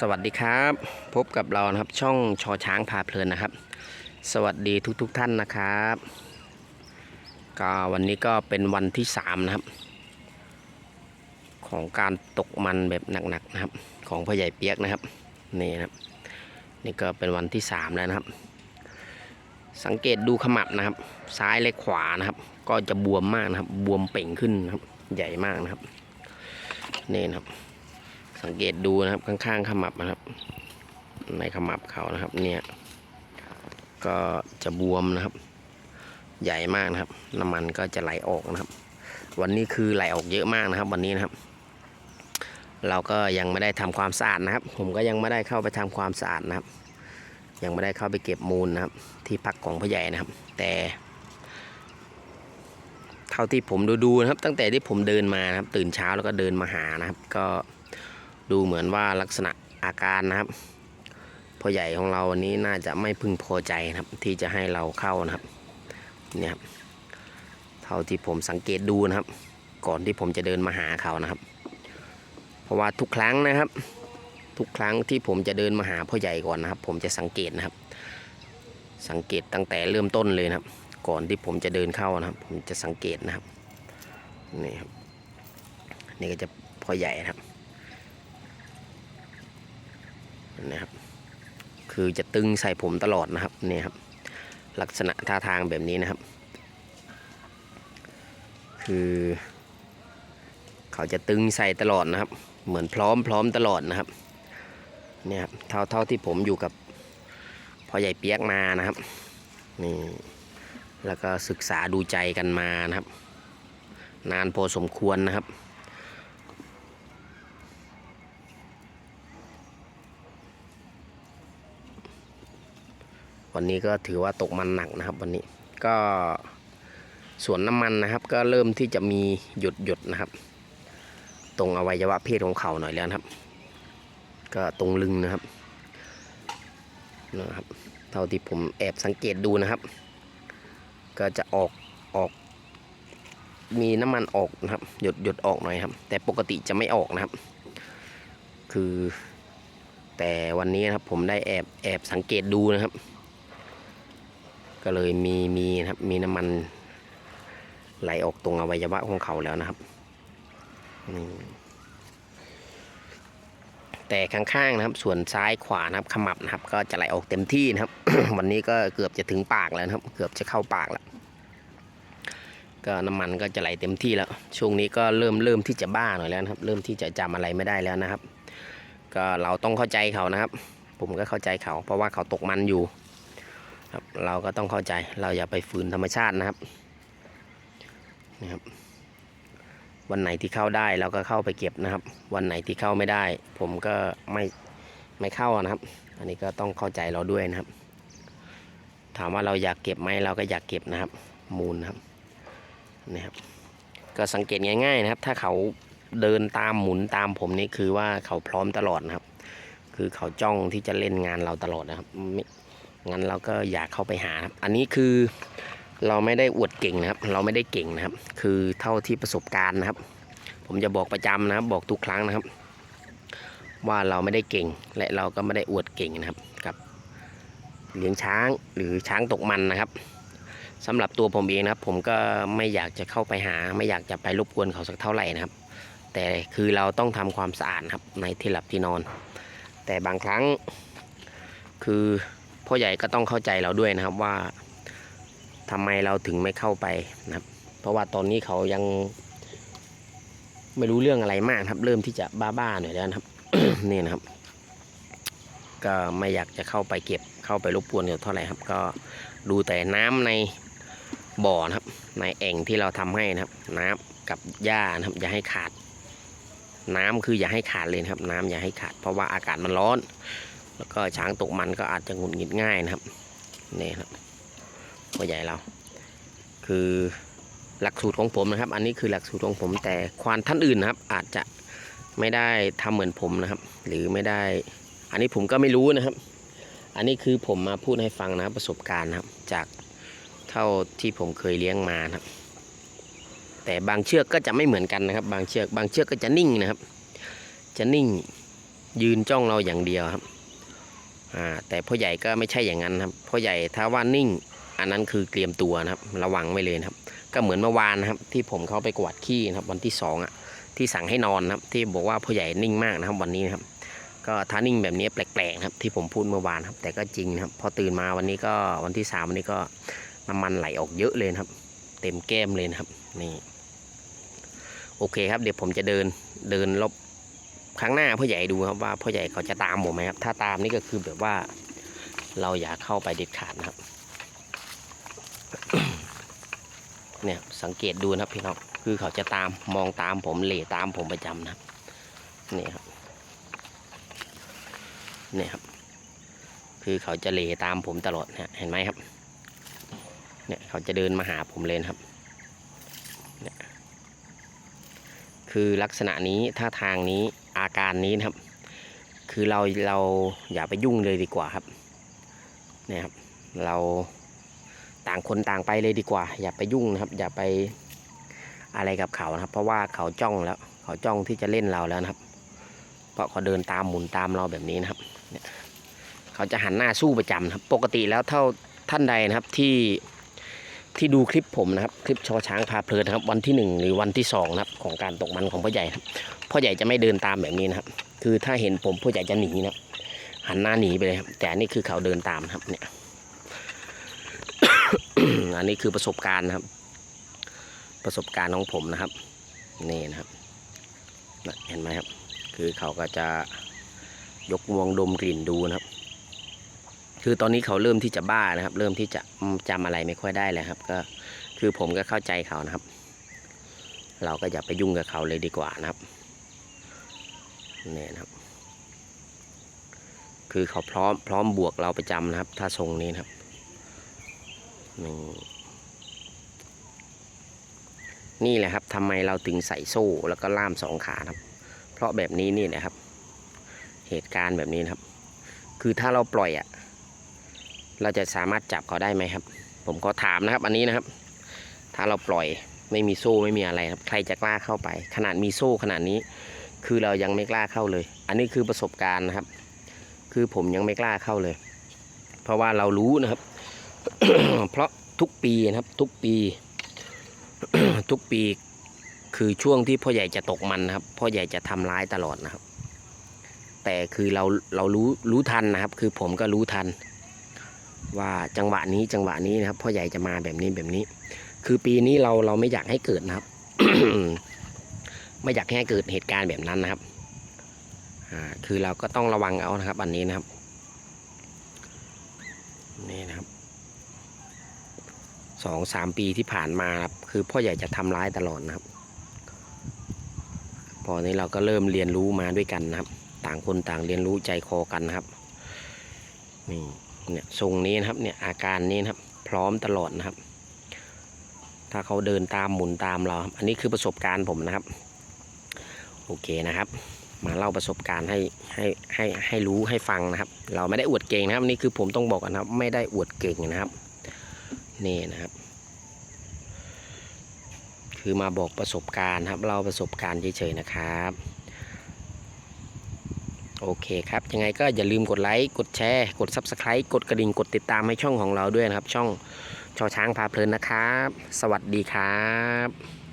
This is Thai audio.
สวัสดีครับ พบกับเรานะครับช่องชอช้างพาเพลินนะครับ สวัสดีทุกๆทท่านนะครับ ก็วันนี้ก็เป็นวันที่สามนะครับ ของการตกมันแบบหนักๆนะครับ ของพ่อใหญ่เปียกนะครับนี่นะครับ นี่ก็เป็นวันที่สามแล้วนะครับ สังเกตดูขมับนะครับ ซ้ายและขวานะครับ ก็จะบวมมากนะครับ บวมเป่งขึ้นนะครับ ใหญ่มากนะครับนี่นะครับ สังเกตดูนะครับข้างๆขมับนะครับ ในขมับเขานะครับ เนี่ย ก็จะบวมนะครับ ใหญ่มากนะครับ น้ำมันก็จะไหลออกนะครับ วันนี้คือไหลออกเยอะมากนะครับ วันนี้นะครับ เราก็ยังไม่ได้ทำความสะอาดนะครับ ผมก็ยังไม่ได้เข้าไปทำความสะอาดนะครับ ยังไม่ได้เข้าไปเก็บมูลนะครับ ที่พักของพ่อใหญ่นะครับ แต่เท่าที่ผมดูดูนะครับ ตั้งแต่ที่ผมเดินมานะครับ ตื่นเช้าแล้วก็เดินมาหานะครับ ก็ ดูเหมือนว่าลักษณะอาการนะครับพ่อใหญ่ของเราวันนี้น่าจะไม่พึงพอใจนะครับ ที่จะให้เราเข้านะครับเนี่ยครับเท่าที่ผมสังเกตดูนะครับ ก่อนที่ผมจะเดินมาหาเขานะครับ เพราะว่าทุกครั้งนะครับ ทุกครั้งที่ผมจะเดินมาหาพ่อใหญ่ก่อนนะครับ ผมจะสังเกตนะครับ สังเกตตั้งแต่เริ่มต้นเลยนะครับ ก่อนที่ผมจะเดินเข้านะครับ ผมจะสังเกตนะครับนี่ครับนี่ก็จะพ่อใหญ่นะครับ นะครับ คือจะตึงใส่ผมตลอดนะครับนี่ครับ ลักษณะท่าทางแบบนี้นะครับ คือ เขาจะตึงใส่ตลอดนะครับ เหมือนพร้อมพร้อมตลอดนะครับเนี่ยครับเท่าเท่าที่ผมอยู่กับพ่อใหญ่เปียกมานะครับนี่แล้วก็ศึกษาดูใจกันมานะครับ นานพอสมควรนะครับ วันนี้ก็ถือว่าตกมันหนักนะครับ วันนี้ก็ส่วนน้ำมันนะครับ ก็เริ่มที่จะมีหยดหยดนะครับ ตรงอวัยวะเพศของเขาหน่อยแล้วนะครับ ก็ตรงลึงนะครับนะครับ เท่าที่ผมแอบสังเกตดูนะครับ ก็จะออกออก มีน้ำมันออกนะครับ หยดหยดออกหน่อยครับ แต่ปกติจะไม่ออกนะครับ คือแต่วันนี้นะครับผมได้แอบแอบสังเกตดูนะครับ ก็เลยมีมีนะครับมีน้ำมันไหลออกตรงอวัยวะของเขาแล้วนะครับแต่ข้างๆนะครับ ส่วนซ้ายขวานะครับขมับนะครับ ก็จะไหลออกเต็มที่นะครับ วันนี้ก็เกือบจะถึงปากแล้วนะครับ เกือบจะเข้าปากแล้วก็น้ำมันก็จะไหลเต็มที่แล้ว ช่วงนี้ก็เริ่มเริ่มที่จะบ้าหน่อยแล้วนะครับ เริ่มที่จะจำอะไรไม่ได้แล้วนะครับ ก็เราต้องเข้าใจเขานะครับ ผมก็เข้าใจเขา เพราะว่าเขาตกมันอยู่ ครับ เราก็ต้องเข้าใจเราอย่าไปฝืนธรรมชาตินะครับนะครับ วันไหนที่เข้าได้เราก็เข้าไปเก็บนะครับ วันไหนที่เข้าไม่ได้ ผมก็ไม่ไม่เข้านะครับ อันนี้ก็ต้องเข้าใจเราด้วยนะครับ ถามว่าเราอยากเก็บไหมเราก็อยากเก็บนะครับ มูลนะครับนี่ครับ ก็สังเกตง่ายๆนะครับ ถ้าเขาเดินตามหมุนตามผมนี่คือว่าเขาพร้อมตลอดนะครับ คือเขาจ้องที่จะเล่นงานเราตลอดนะครับ งั้นเราก็อยากเข้าไปหาครับอันนี้คือเราไม่ได้อวดเก่งนะครับ เราไม่ได้เก่งนะครับ คือเท่าที่ประสบการณ์นะครับ ผมจะบอกประจำนะครับ บอกทุกครั้งนะครับ ว่าเราไม่ได้เก่ง และเราก็ไม่ได้อวดเก่งนะครับกับ เลี้ยงช้างหรือช้างตกมันนะครับสำหรับตัวผมเองนะครับ ผมก็ไม่อยากจะเข้าไปหา ไม่อยากจะไปรบกวนเขาสักเท่าไหร่นะครับ แต่คือเราต้องทำความสะอาดครับในที่หลับที่นอน แต่บางครั้งคือ พ่อใหญ่ก็ต้องเข้าใจเราด้วยนะครับว่าทำไมเราถึงไม่เข้าไปนะครับ เพราะว่าตอนนี้เขายัง ไม่รู้เรื่องอะไรมากครับ เริ่มที่จะบ้าๆหน่อยแล้วนะครับนี่นะครับ ก็ไม่อยากจะเข้าไปเก็บเข้าไปรบกวนเขาเท่าไหร่ครับ ก็ดูแต่น้ำในบ่อนะครับ ในแอ่งที่เราทำให้นะครับ น้ำกับหญ้านะครับอย่าให้ขาดน้ำคืออย่าให้ขาดเลยครับ น้ำอย่าให้ขาดเพราะว่าอากาศมันร้อน แล้วก็ช้างตกมันก็อาจจะหงุดหงิดง่ายนะครับนี่ครับพ่อใหญ่เรา คือหลักสูตรของผมนะครับ อันนี้คือหลักสูตรของผมแต่ควานท่านอื่นนะครับ อาจจะไม่ได้ทำเหมือนผมนะครับ หรือไม่ได้ อันนี้ผมก็ไม่รู้นะครับ อันนี้คือผมมาพูดให้ฟังนะครับประสบการณ์นะครับ จากเท่าที่ผมเคยเลี้ยงมานะครับ แต่บางเชือกก็จะไม่เหมือนกันนะครับ บางเชือก บางเชือกก็จะนิ่งนะครับ จะนิ่งยืนจ้องเราอย่างเดียวครับ แต่พ่อใหญ่ก็ไม่ใช่อย่างนั้นครับพ่อใหญ่ถ้าว่านิ่ง อันนั้นคือเตรียมตัวนะครับ ระวังไว้เลยนะครับ ก็เหมือนเมื่อวานนะครับ ที่ผมเข้าไปกวาดขี้นะครับวันที่สองอะที่สั่งให้นอนนะครับ ที่บอกว่าพ่อใหญ่นิ่งมากนะครับวันนี้นะครับ ก็ถ้านิ่งแบบนี้แปลกๆครับ ที่ผมพูดเมื่อวานครับ แต่ก็จริงนะครับ พอตื่นมาวันนี้ก็วันที่สามวันนี้ก็น้ำมันไหลออกเยอะเลยครับ เต็มแก้มเลยนะครับนี่โอเคครับ เดี๋ยวผมจะเดินเดินรอบ ครั้งหน้าพ่อใหญ่ดูครับว่าพ่อใหญ่เขาจะตามผมไหมครับ ถ้าตามนี่ก็คือแบบว่าเราอย่าเข้าไปเด็ดขาดนะครับ เนี่ยสังเกตดูนะครับพี่น้องคือเขาจะตามมองตามผมเหล่ตามผมประจำนะครับนี่ครับเนี่ยครับ คือเขาจะเหล่ตามผมตลอดเนี่ยเห็นไหมครับ เนี่ยเขาจะเดินมาหาผมเลยนครับเนี่ยคือลักษณะนี้ท่าทางนี้ อาการนี้นะครับ คือเราเราอย่าไปยุ่งเลยดีกว่าครับเนี่ยครับ เราต่างคนต่างไปเลยดีกว่า อย่าไปยุ่งนะครับ อย่าไปอะไรกับเขานะครับ เพราะว่าเขาจ้องแล้วเขาจ้องที่จะเล่นเราแล้วนะครับ เพราะเขาเดินตามหมุนตามเราแบบนี้นะครับเนี่ยเขาจะหันหน้าสู้ประจำครับ ปกติแล้วเท่าท่านใดนะครับที่ ที่ดูคลิปผมนะครับ คลิปชอช้างพาเพลินนะครับ วันที่หนึ่งหรือวันที่สองนะครับของการตกมันของพ่อใหญ่ครับพ่อใหญ่จะไม่เดินตามแบบนี้นะครับ คือถ้าเห็นผมพ่อใหญ่จะหนีนะครับหันหน้าหนีไปเลยครับ แต่นี่คือเขาเดินตามครับ เนี่ย อันนี้คือประสบการณ์นะครับ ประสบการณ์ของผมนะครับ นี่นะครับเห็นไหมครับ คือเขาก็จะยกงวงดมกลิ่นดูนะครับ คือตอนนี้เขาเริ่มที่จะบ้านะครับ เริ่มที่จะจำอะไรไม่ค่อยได้แล้วครับ ก็คือผมก็เข้าใจเขานะครับ เราก็อย่าไปยุ่งกับเขาเลยดีกว่านะครับเนี่นะครับ คือเขาพร้อมพร้อมบวกเราประจำนะครับ ถ้าทรงนี้นะครับนี่นี่แหละครับทำไมเราถึงใส่โซ่แล้วก็ล่ามสองขานะครับ เพราะแบบนี้นี่แหละครับ เหตุการณ์แบบนี้นะครับ คือถ้าเราปล่อยอะ เราจะสามารถจับเขาได้ไหมครับ ผมขอถามนะครับ อันนี้นะครับ ถ้าเราปล่อยไม่มีโซ่ไม่มีอะไรครับ ใครจะกล้าเข้าไป ขนาดมีโซ่ขนาดนี้ คือเรายังไม่กล้าเข้าเลย อันนี้คือประสบการณ์นะครับ คือผมยังไม่กล้าเข้าเลย เพราะว่าเรารู้นะครับ เพราะทุกปีนะครับทุกปี ทุกปีคือช่วงที่พ่อใหญ่จะตกมันนะครับพ่อใหญ่จะทำร้ายตลอดนะครับ แต่คือเราเรารู้รู้ทันนะครับ คือผมก็รู้ทัน ว่าจังหวะนี้จังหวะนี้นะครับพ่อใหญ่จะมาแบบนี้แบบนี้ คือปีนี้เราเราไม่อยากให้เกิดนะครับ ไม่อยากให้เกิดเหตุการณ์แบบนั้นนะครับอ่าคือเราก็ต้องระวังเอานะครับ อันนี้นะครับ นี่นะครับสองสามปีที่ผ่านมาครับคือพ่อใหญ่จะทำร้ายตลอดนะครับ พอนี้เราก็เริ่มเรียนรู้มาด้วยกันนะครับ ต่างคนต่างเรียนรู้ใจคอกันนะครับนี่ เนี่ยทรงนี้นะครับเนี่ยอาการนี้นะครับ พร้อมตลอดนะครับ ถ้าเขาเดินตามหมุนตามเรา อันนี้คือประสบการณ์ผมนะครับ โอเคนะครับ มาเล่าประสบการณ์ให้ให้ให้ให้รู้ให้ฟังนะครับ เราไม่ได้อวดเก่งนะครับนี่คือผมต้องบอกนะครับ ไม่ได้อวดเก่งนะครับนี่นะครับ คือมาบอกประสบการณ์ครับเล่าประสบการณ์เฉยๆนะครับ โอเคครับ ยังไงก็อย่าลืมกดไลค์กดแชร์กด Subscribe กดกระดิ่งกดติดตามให้ช่องของเราด้วยนะครับ ช่องชอช้างพาเพลินนะครับ สวัสดีครับ